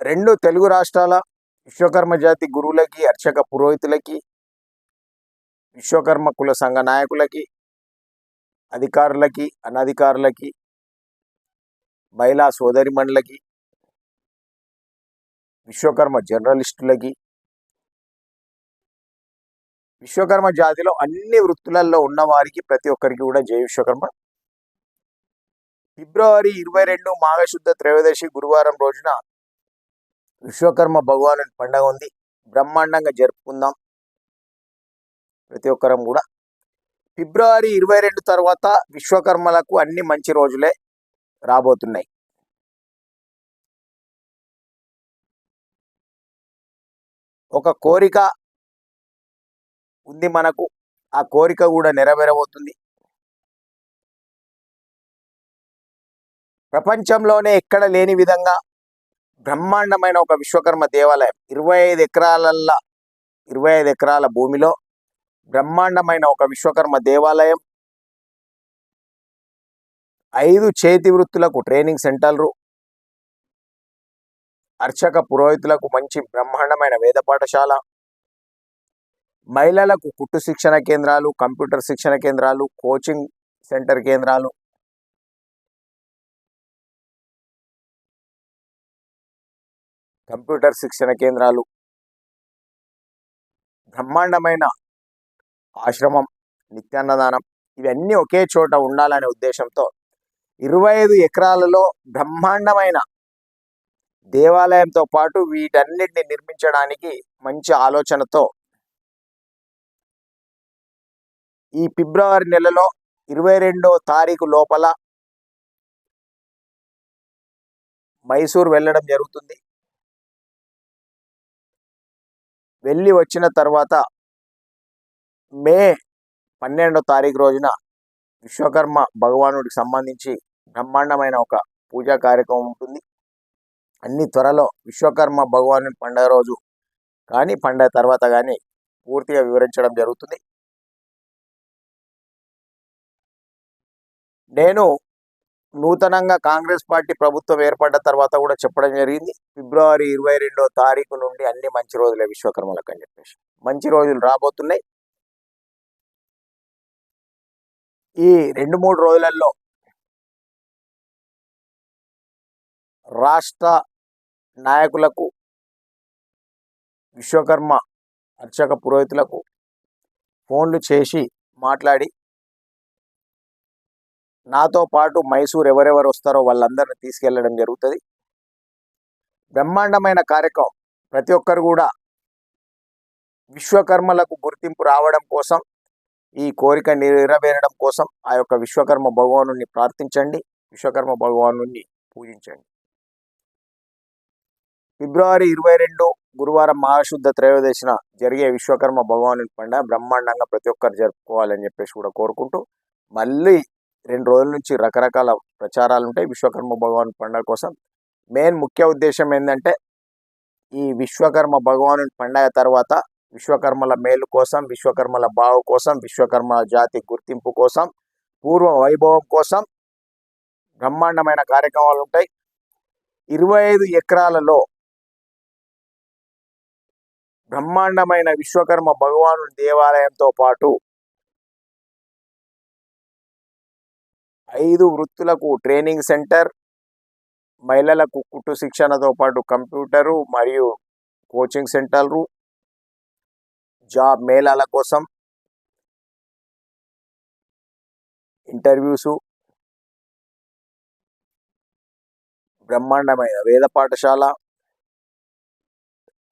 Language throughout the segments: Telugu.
రెండు తెలుగు రాష్ట్రాల విశ్వకర్మ జాతి గురువులకి అర్చక పురోహితులకి విశ్వకర్మ కుల సంఘ నాయకులకి అధికారులకి అనధికారులకి మహిళా సోదరిమణులకి విశ్వకర్మ జర్నలిస్టులకి. విశ్వకర్మ జాతిలో అన్ని వృత్తులలో ఉన్నవారికి ప్రతి ఒక్కరికి కూడా జయ విశ్వకర్మ. ఫిబ్రవరి ఇరవై రెండు మాఘశుద్ధ త్రయోదశి గురువారం రోజున విశ్వకర్మ భగవాను పండగ ఉంది. బ్రహ్మాండంగా జరుపుకుందాం. ప్రతి ఒక్కరం కూడా. ఫిబ్రవరి ఇరవై రెండు తర్వాత విశ్వకర్మలకు అన్ని మంచి రోజులే రాబోతున్నాయి. ఒక కోరిక ఉంది మనకు. ఆ కోరిక కూడా నెరవేరబోతుంది. ప్రపంచంలోనే ఎక్కడ లేని విధంగా బ్రహ్మాండమైన ఒక విశ్వకర్మ దేవాలయం. ఇరవై ఐదు ఎకరాలల్లా ఇరవై ఐదు ఎకరాల భూమిలో బ్రహ్మాండమైన ఒక విశ్వకర్మ దేవాలయం. ఐదు చేతి వృత్తులకు ట్రైనింగ్ సెంటర్లు. అర్చక పురోహితులకు మంచి బ్రహ్మాండమైన వేద పాఠశాల. మహిళలకు కుట్టు శిక్షణ కేంద్రాలు కంప్యూటర్ శిక్షణ కేంద్రాలు కోచింగ్ సెంటర్ కేంద్రాలు. కంప్యూటర్ శిక్షణ కేంద్రాలు. బ్రహ్మాండమైన ఆశ్రమం నిత్యాన్నదానం ఇవన్నీ ఒకే చోట ఉండాలనే ఉద్దేశంతో ఇరవై ఐదు ఎకరాలలో బ్రహ్మాండమైన దేవాలయంతో పాటు వీటన్నిటిని నిర్మించడానికి మంచి ఆలోచనతో ఈ ఫిబ్రవరి నెలలో ఇరవై రెండో తారీఖు లోపల మైసూర్ వెళ్ళడం జరుగుతుంది. వెళ్ళి వచ్చిన తర్వాత మే పన్నెండో తారీఖు రోజున విశ్వకర్మ భగవానుడికి సంబంధించి బ్రహ్మాండమైన ఒక పూజా కార్యక్రమం ఉంటుంది. అన్ని త్వరలో విశ్వకర్మ భగవాను పండగ రోజు కానీ పండగ తర్వాత కానీ పూర్తిగా వివరించడం జరుగుతుంది. నేను నూతనంగా కాంగ్రెస్ పార్టీ ప్రభుత్వం ఏర్పడ్డ తర్వాత కూడా చెప్పడం జరిగింది. ఫిబ్రవరి ఇరవై రెండో తారీఖు నుండి అన్ని మంచి రోజులే విశ్వకర్మలకు అని చెప్పేసి. మంచి రోజులు రాబోతున్నాయి. ఈ రెండు మూడు రోజులలో రాష్ట్ర నాయకులకు విశ్వకర్మ అర్చక పురోహితులకు ఫోన్లు చేసి మాట్లాడి నాతో పాటు మైసూర్ ఎవరెవరు వస్తారో వాళ్ళందరిని తీసుకెళ్ళడం జరుగుతుంది. బ్రహ్మాండమైన కార్యక్రమం. ప్రతి ఒక్కరు కూడా విశ్వకర్మలకు గుర్తింపు రావడం కోసం ఈ కోరిక నెరవేరడం కోసం ఆ యొక్క విశ్వకర్మ భగవాను ప్రార్థించండి. విశ్వకర్మ భగవాను పూజించండి. ఫిబ్రవరి ఇరవై రెండు గురువారం మహాశుద్ధ త్రయోదశిన జరిగే విశ్వకర్మ భగవాను పండుగ బ్రహ్మాండంగా ప్రతి ఒక్కరు జరుపుకోవాలని చెప్పేసి కూడా కోరుకుంటూ మళ్ళీ రెండు రోజుల నుంచి రకరకాల ప్రచారాలు ఉంటాయి విశ్వకర్మ భగవాన్ పండుగ కోసం. మెయిన్ ముఖ్య ఉద్దేశం ఏంటంటే ఈ విశ్వకర్మ భగవాను పండగ తర్వాత విశ్వకర్మల మేలు కోసం విశ్వకర్మల బావు కోసం విశ్వకర్మ జాతి గుర్తింపు కోసం పూర్వ వైభవం కోసం బ్రహ్మాండమైన కార్యక్రమాలు ఉంటాయి ఇరవై ఐదు ఎకరాలలో బ్రహ్మాండమైన విశ్వకర్మ భగవాను దేవాలయంతో పాటు ఐదు వృత్తులకు ట్రైనింగ్ సెంటర్ మహిళలకు కుట్టు శిక్షణతో పాటు కంప్యూటరు మరియు కోచింగ్ సెంటర్లు జాబ్ మేళాల కోసం ఇంటర్వ్యూసు బ్రహ్మాండమైన వేద పాఠశాల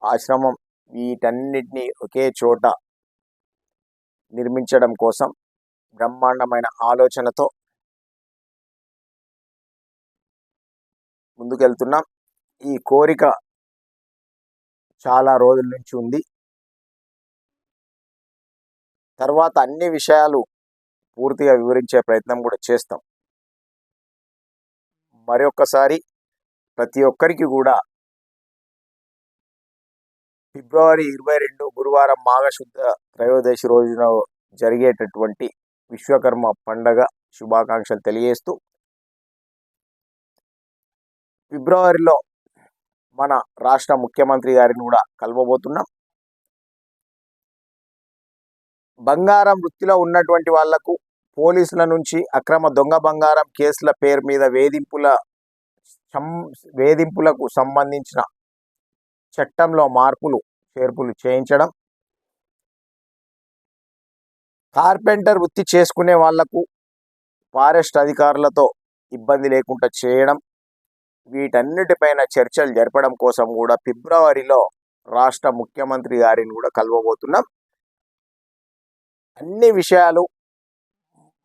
ఆశ్రమం వీటన్నిటినీ ఒకే చోట నిర్మించడం కోసం బ్రహ్మాండమైన ఆలోచనతో ముందుకెళ్తున్నాం. ఈ కోరిక చాలా రోజుల నుంచి ఉంది. తర్వాత అన్ని విషయాలు పూర్తిగా వివరించే ప్రయత్నం కూడా చేస్తాం. మరొకసారి ప్రతి ఒక్కరికి కూడా ఫిబ్రవరి ఇరవై రెండు గురువారం మాఘశుద్ధ త్రయోదశి రోజున జరిగేటటువంటి విశ్వకర్మ పండగ శుభాకాంక్షలు తెలియజేస్తూ ఫిబ్రవరిలో మన రాష్ట్ర ముఖ్యమంత్రి గారిని కూడా కలవబోతున్నాం. బంగారం వృత్తిలో ఉన్నటువంటి వాళ్ళకు పోలీసుల నుంచి అక్రమ దొంగ బంగారం కేసుల పేరు మీద వేధింపుల సం- వేధింపులకు సంబంధించిన చట్టంలో మార్పులు చేర్పులు చేయించడం. కార్పెంటర్ వృత్తి చేసుకునే వాళ్ళకు ఫారెస్ట్ అధికారులతో ఇబ్బంది లేకుండా చేయడం. వీటన్నిటిపైన చర్చలు జరపడం కోసం కూడా ఫిబ్రవరిలో రాష్ట్ర ముఖ్యమంత్రి గారిని కూడా కలవబోతున్నాం. అన్ని విషయాలు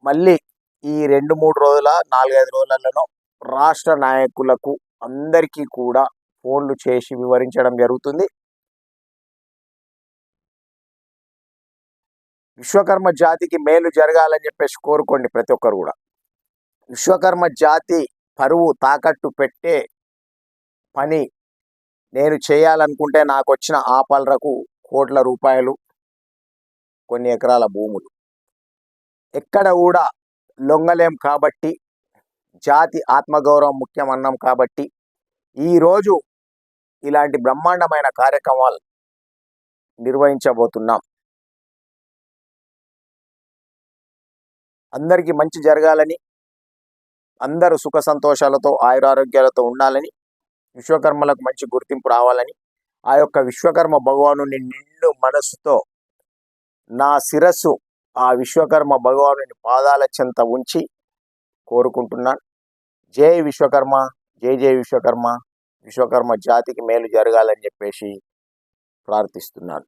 మళ్ళీ ఈ రెండు మూడు రోజుల నాలుగైదు రోజులలో రాష్ట్ర నాయకులకు అందరికీ కూడా ఫోన్లు చేసి వివరించడం జరుగుతుంది. విశ్వకర్మ జాతికి మేలు జరగాలని చెప్పేసి కోరుకోండి ప్రతి ఒక్కరు కూడా. విశ్వకర్మ జాతి పరువు తాకట్టు పెట్టే పని నేను చేయాలనుకుంటే నాకు వచ్చిన ఆపలరకు కోట్ల రూపాయలు కొన్ని ఎకరాల భూములు. ఎక్కడ కూడా లొంగలేం కాబట్టి జాతి ఆత్మగౌరవం ముఖ్యం అన్నాం కాబట్టి ఈరోజు ఇలాంటి బ్రహ్మాండమైన కార్యక్రమాలు నిర్వహించబోతున్నాం. అందరికీ మంచి జరగాలని అందరూ సుఖ సంతోషాలతో ఆయురారోగ్యాలతో ఉండాలని విశ్వకర్మలకు మంచి గుర్తింపు రావాలని ఆ యొక్క విశ్వకర్మ భగవాను నిండు మనస్సుతో నా శిరస్సు ఆ విశ్వకర్మ భగవాను పాదాల చెంత ఉంచి కోరుకుంటున్నాను. జై విశ్వకర్మ జై జై విశ్వకర్మ విశ్వకర్మ జాతికి మేలు జరగాలని చెప్పేసి ప్రార్థిస్తున్నాను.